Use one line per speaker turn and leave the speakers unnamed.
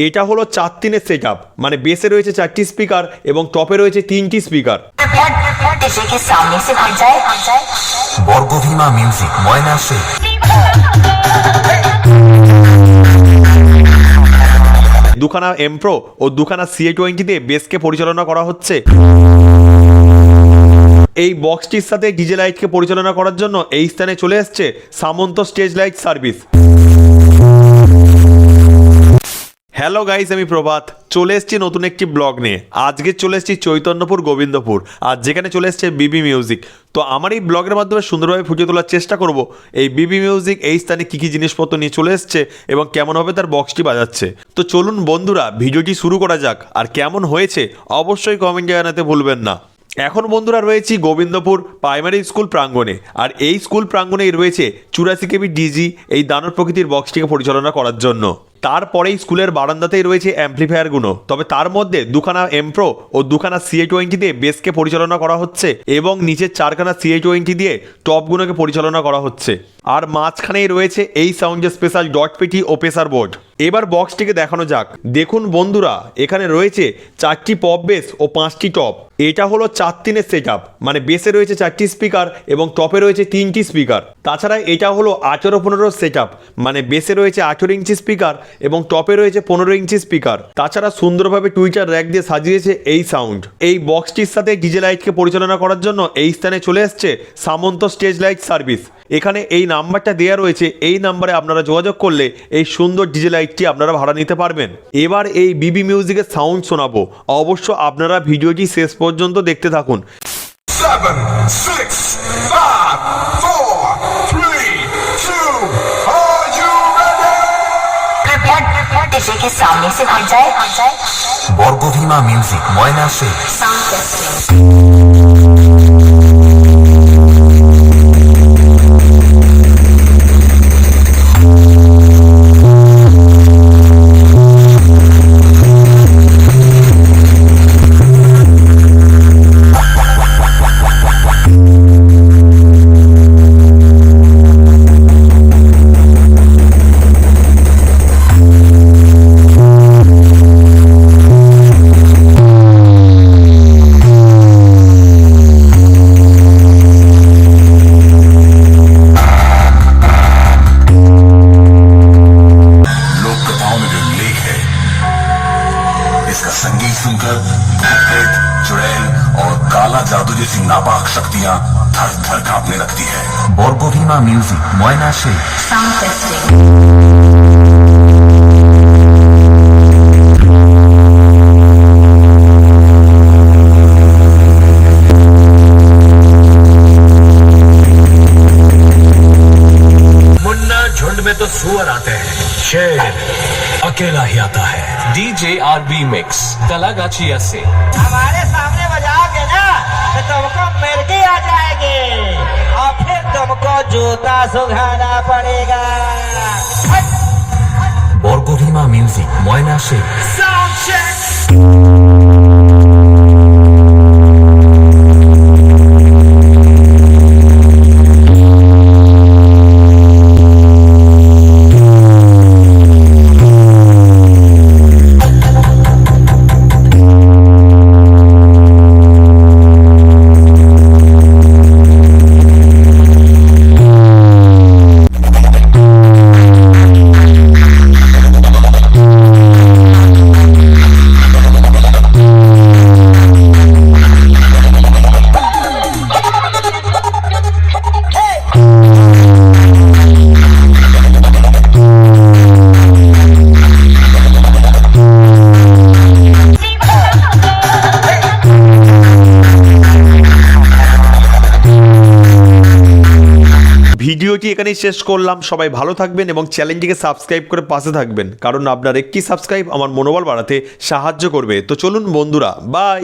এটা হলো চার তিনের সেট মানে বেসে রয়েছে চারটি স্পিকার এবং টপে রয়েছে তিনটি স্পিকার দুখানা এমপ্রো ও দুখানা সিএ টোয়েন্টিতে বেসকে পরিচালনা করা হচ্ছে। এই বক্সটির সাথে ডিজে লাইটকে পরিচালনা করার জন্য এই স্থানে চলে এসছে Samanta stage light service hello guys আমি প্রভাত। চলে এসেছি নতুন একটি ব্লগ নিয়ে। আজকে চলে এসেছি চৈতন্যপুর গোবিন্দপুর, আর যেখানে চলে এসছে বিবি মিউজিক তো আমার এই ব্লগের মাধ্যমে সুন্দরভাবে ফুটিয়ে তোলার চেষ্টা করব। এই বিবি মিউজিক এই স্থানে কী কী জিনিসপত্র নিয়ে চলে এসছে এবং কেমন হবে তার বক্সটি বাজাচ্ছে। তো চলুন বন্ধুরা, ভিডিওটি শুরু করা যাক। আর কেমন হয়েছে, অবশ্যই কমেন্টে জানাতে ভুলবেন না। এখন বন্ধুরা রয়েছি গোবিন্দপুর প্রাইমারি স্কুল প্রাঙ্গণে। আর এই স্কুল প্রাঙ্গণেই রয়েছে চুরাশি কেবি ডিজি এই দানব প্রকৃতির বক্সটিকে পরিচালনা করার জন্য। তারপরেই স্কুলের বারান্দাতেই রয়েছে অ্যাম্পলিফায়ারগুলো। তবে তার মধ্যে দুখানা এমপ্রো ও দুখানা সিএ টোয়েন্টি দিয়ে বেসকে পরিচালনা করা হচ্ছে এবং নিচের চারখানা সিএ টোয়েন্টি দিয়ে টপগুলোকে পরিচালনা করা হচ্ছে। আর মাঝখানেই রয়েছে এই সাউন্ডের স্পেশাল ডট পেটি ও প্রেসার বোর্ড। এবার বক্সটিকে দেখানো যাক। দেখুন বন্ধুরা, এখানে রয়েছে চারটি পপ বেস ও পাঁচটি টপ। এটা হলো চার তিনের সেট মানে বেসে রয়েছে চারটি স্পিকার এবং টপে রয়েছে তিনটি স্পিকার। তাছাড়া এটা হলো আঠেরো পনেরো সেট মানে বেসে রয়েছে আঠেরো ইঞ্চি স্পিকার এবং টপে রয়েছে পনেরো ইঞ্চি স্পিকার। তাছাড়া সুন্দরভাবে টুইটার র্যাক দিয়ে সাজিয়েছে এই সাউন্ড। এই বক্সটির সাথে ডিজে লাইটকে পরিচালনা করার জন্য এই স্থানে চলে এসছে সামন্ত স্টেজ লাইট সার্ভিস। এখানে এই নাম্বারটা দেওয়া রয়েছে এই নাম্বারে আপনারা যোগাযোগ করলে এই সুন্দর ডিজে লাইটটি আপনারা ভাড়া নিতে পারবেন। এবার এই বিবি মিউজিকের সাউন্ড শোনাবো। অবশ্য আপনারা ভিডিওটি শেষ পর্যন্ত দেখতে থাকুন।
Seven, six, five, four,
किसी के सामने से हट जाए
बॉर्गोविमा म्यूजिक मोयना से सुनकर भूपेट चुड़ैल और काला जादू जैसी नापाक शक्तियाँ थर थर कांपने लगती है।
बोर्गोहीमा म्यूज़िक मोयना शेख
साउंड
सुअर आते हैं शेर अकेला ही आता है।
डीजे आरबी मिक्स तलागाछिया से
हमारे सामने बजाओगे ना तो तुमको मिर्गी आ जाएगी और फिर तुमको जूता सुखाना पड़ेगा
Bargabhima music Moyna Sheikh
sound check
এখানেই শেষ করলাম। সবাই ভালো থাকবেন এবং চ্যানেলটিকে সাবস্ক্রাইব করে পাশে থাকবেন, কারণ আপনার একটি সাবস্ক্রাইব আমার মনোবল বাড়াতে সাহায্য করবে। তো চলুন বন্ধুরা বাই